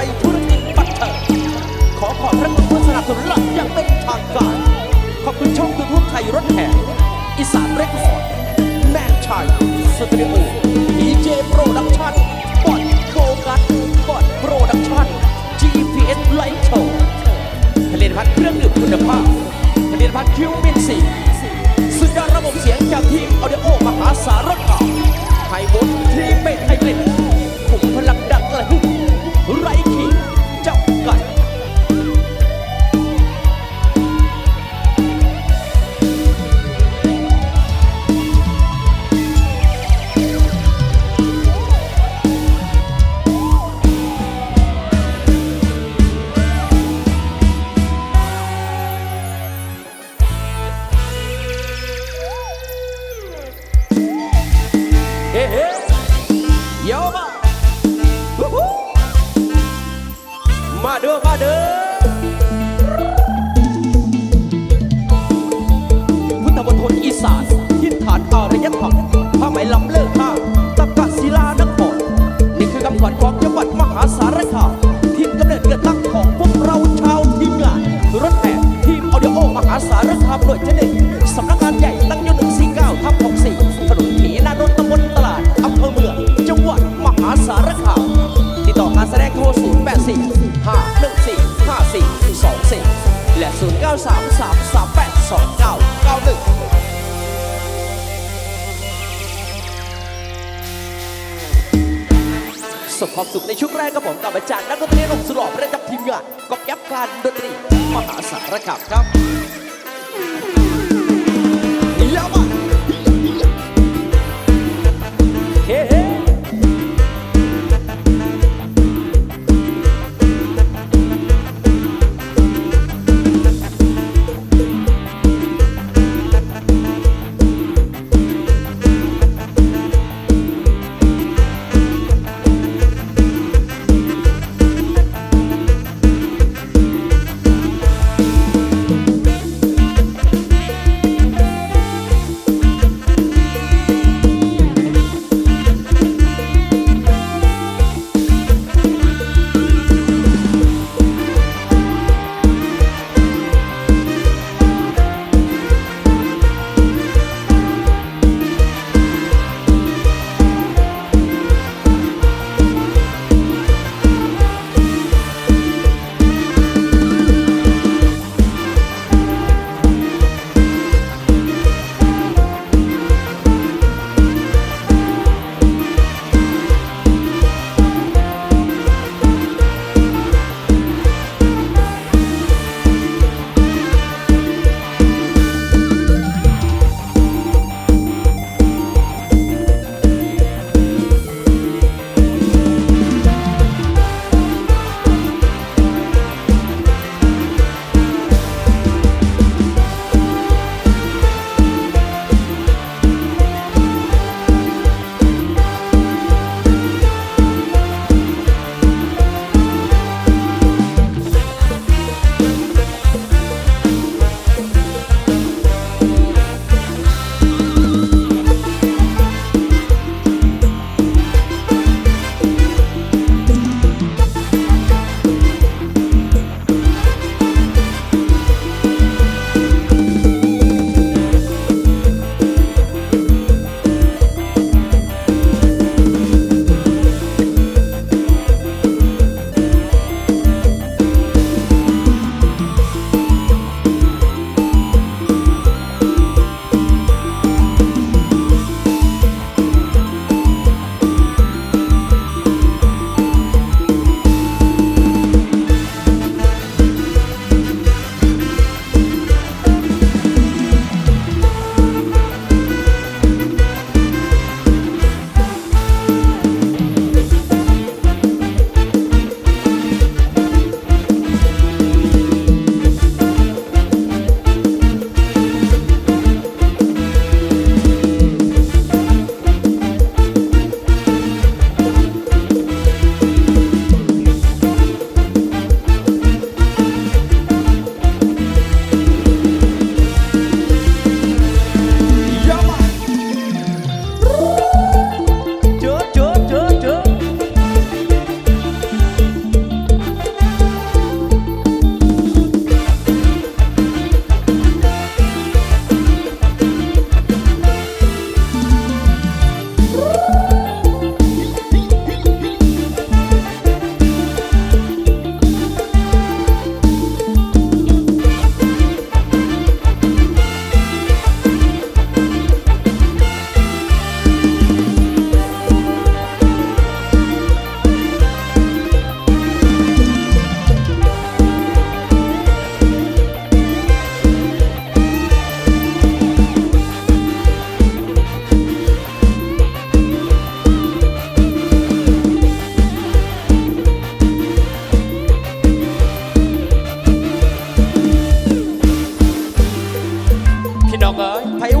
ไทยธุรกิจบัตเทิงขอขอบพระคุณผู้สนับสนุนหลักอย่างเป็นทางการ ขอบคุณช่องยูทูบไทยรถแห่อิสานเรคคอร์ดแมนชัยสตูดิโอดีเจโปรดักชั่นบอดโฟกัสบอดโปรดักชั่น GPS ไลท์โชว์ผลิตภัณฑ์เครื่องดื่มคุณภาพผลิตภัณฑ์คิวมินซีสุดยอดระบบเสียงจากทีมออเดโอมหาสารคามไทยวุฒิทีมเป็นไทยกลิ่ารคามหน่วยที่หนึ่งสำนักงานใหญ่ตั้งอยู่149ทับ64ถนนถีนานนท์ตำบลตลาดอำเภอเมืองจังหวัดมหาสารคามติดต่อการแสดงโทร084 514 5424และ093 338 2991สมความสุขในช่วงแรกกับผมกับอาจารย์นักดนตรีหนุ่มสุดหล่อประจำทีมงานกอบแก๊ปการดนตรีมหาสารคามครับ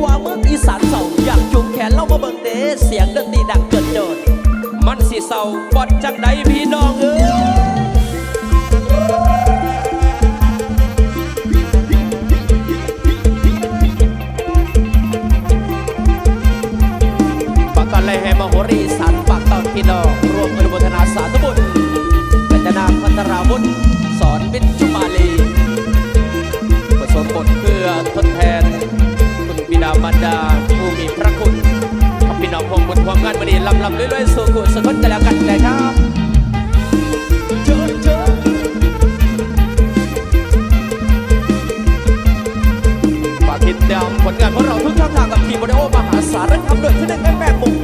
ว่าเมืองอีสานเศร้าอยากจูงแขนเล่ามาเบิ่งเด้เสียงดนตรีดังเจิดเจิดมันสิเศร้าปอดจังไดพี่น้องเอ้ ลำลำเรื่อยๆ สู่ขุดสกุลกันแล้วกันนะครับฝากติดตามผลงานของเราทุกช่องทางกับทีมโมเโอมหาสารคามโดยที่หนึ่งแม่แม่มุก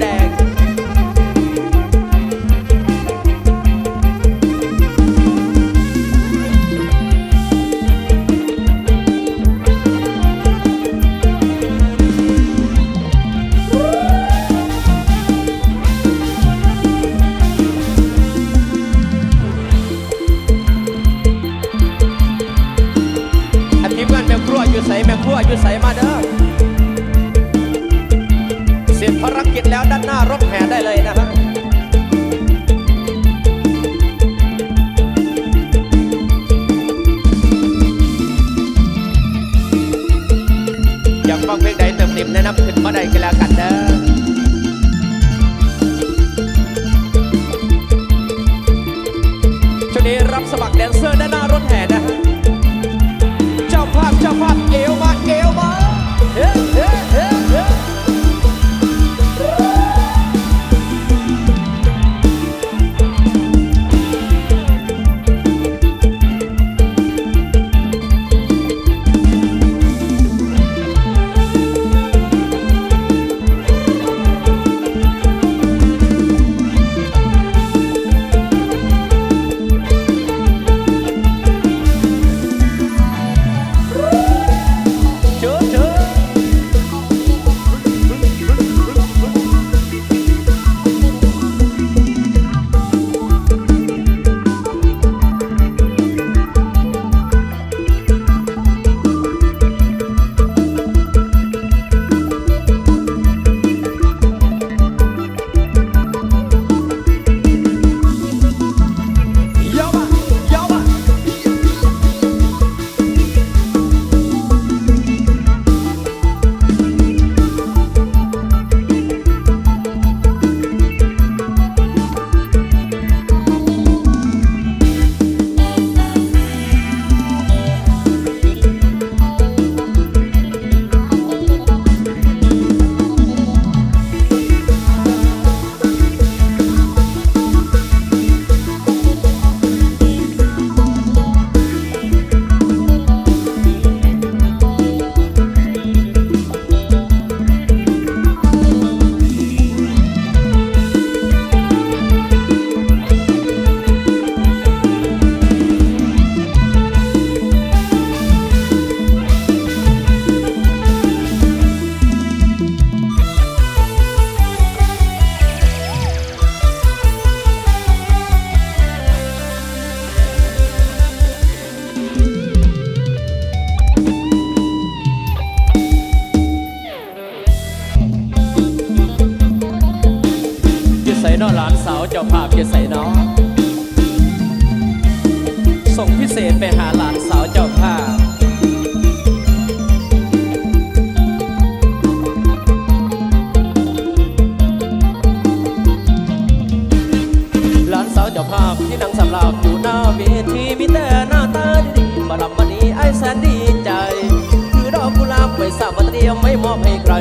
อบให้ใคร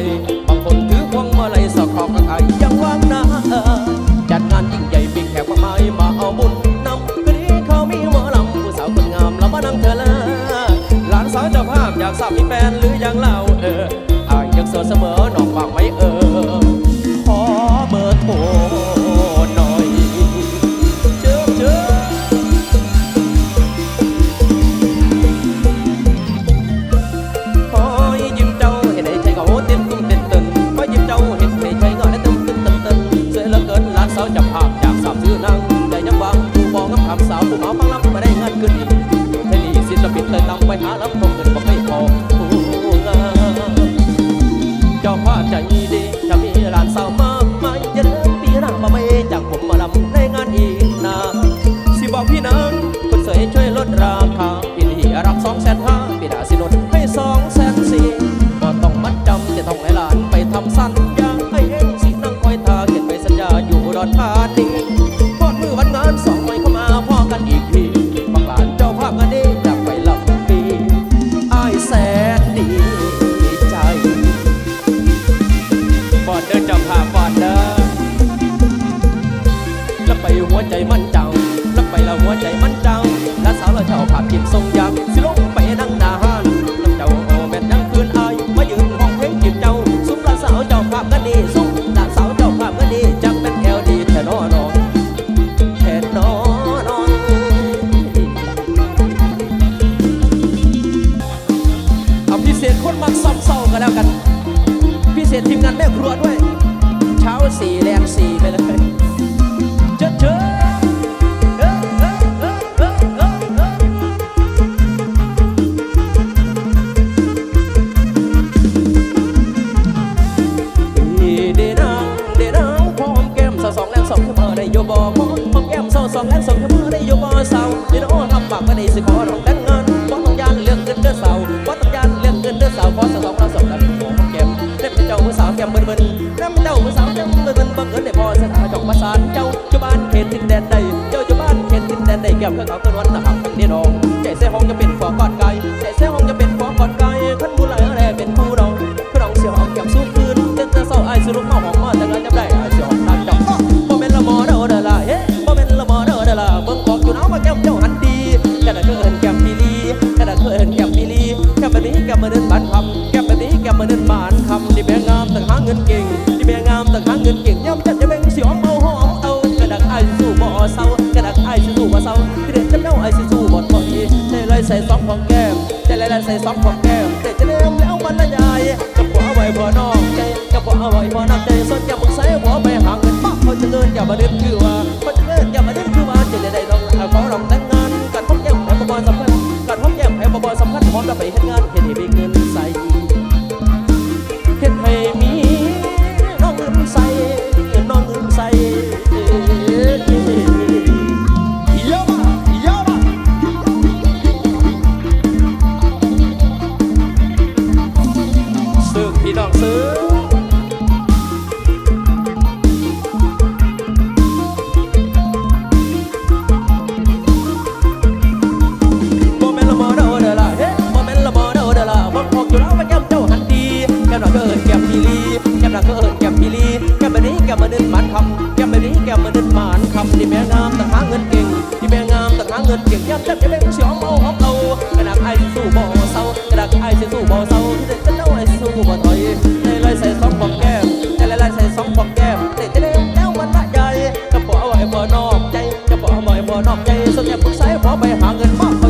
แค่ปรึกชาพอไปหาเงินมาก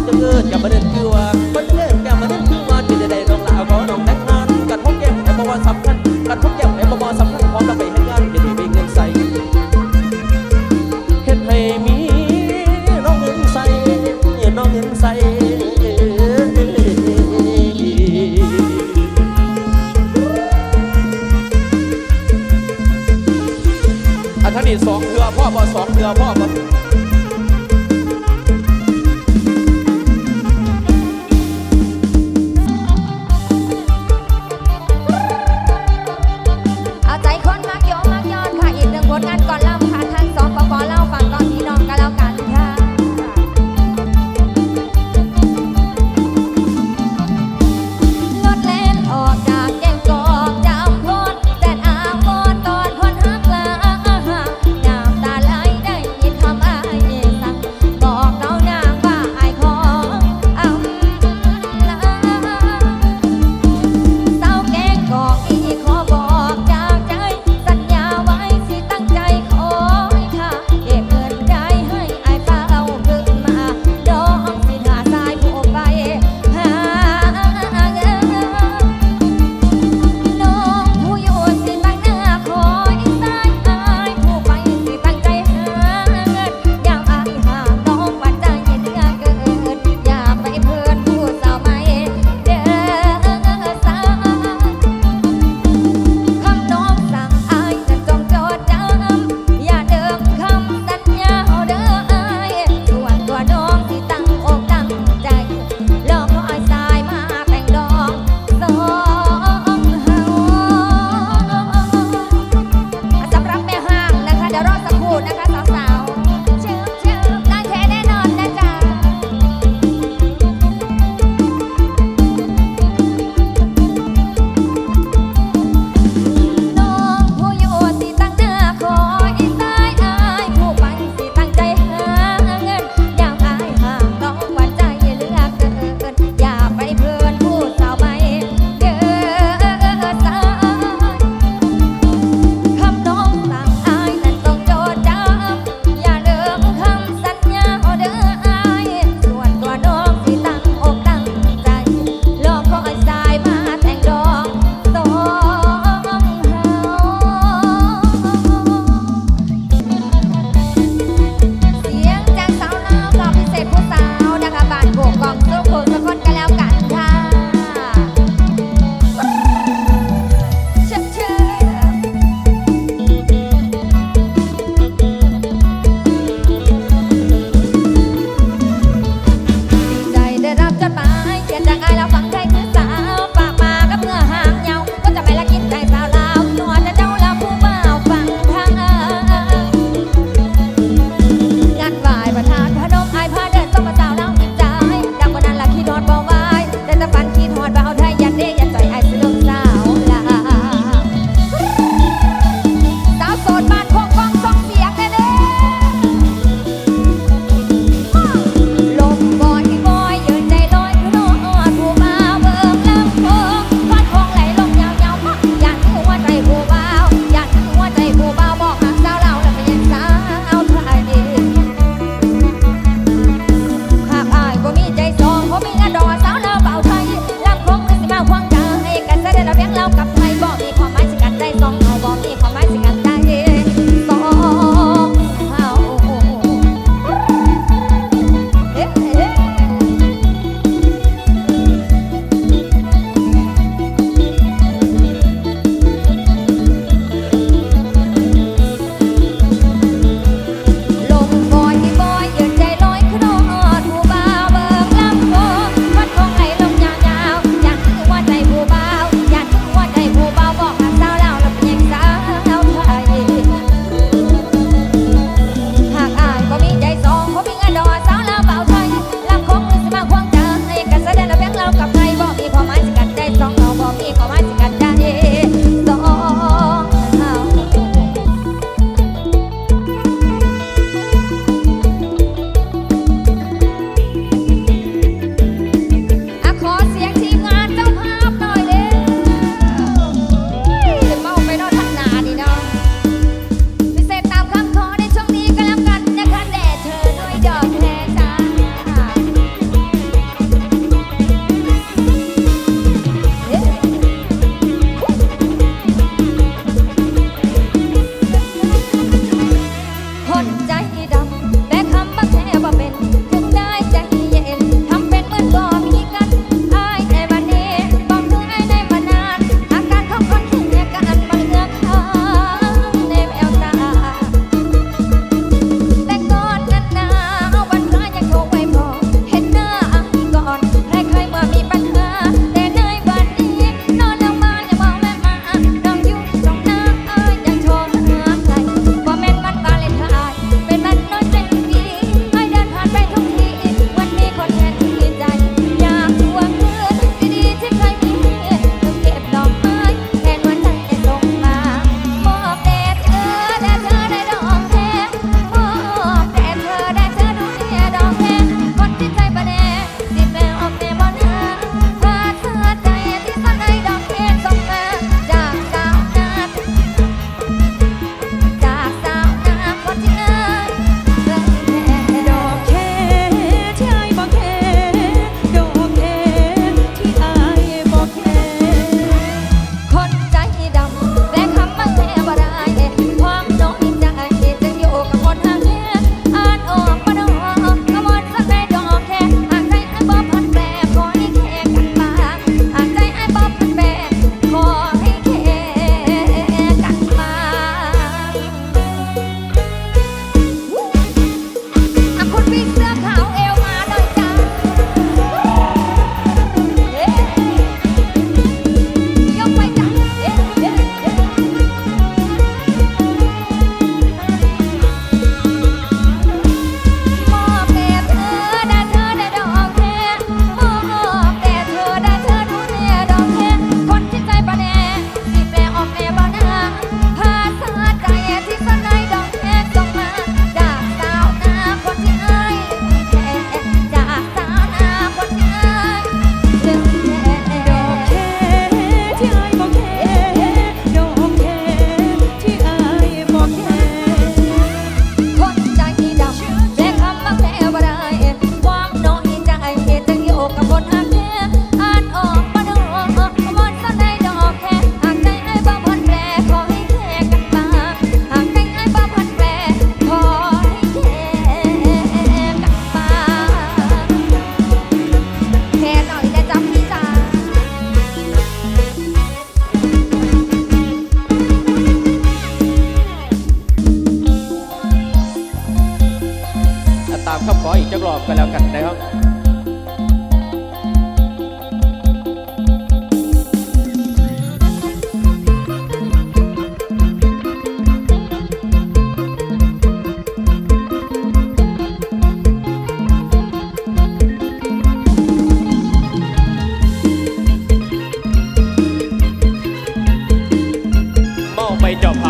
ไปจบ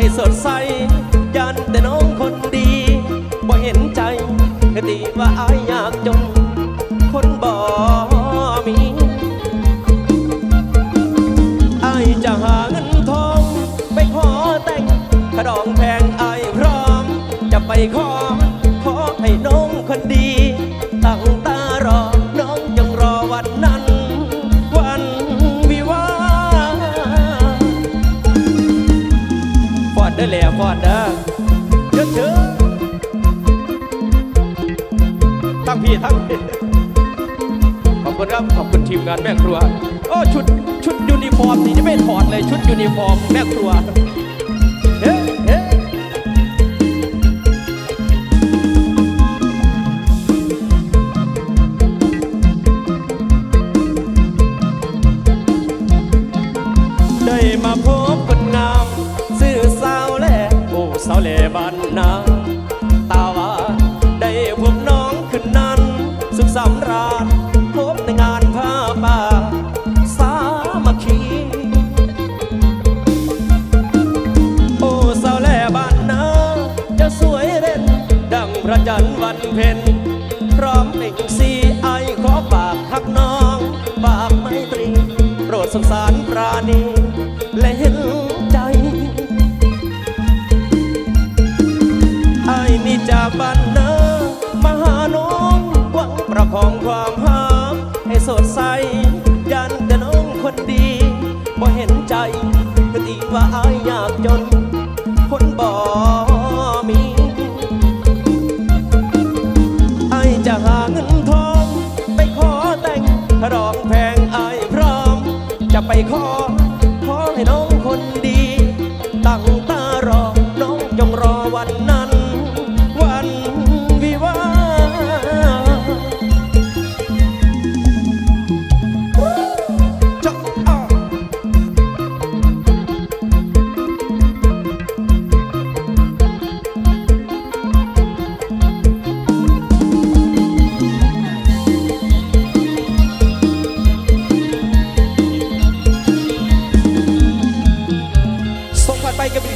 ให้สดใส ยันแต่น้องคนดีบ่เห็นใจก็ตีว่า มงานแม่ครัว โอ้ชุดชุดยูนิฟอร์มนี่จะไม่ถอดเลยชุดยูนิฟอร์มแม่ครัว Papa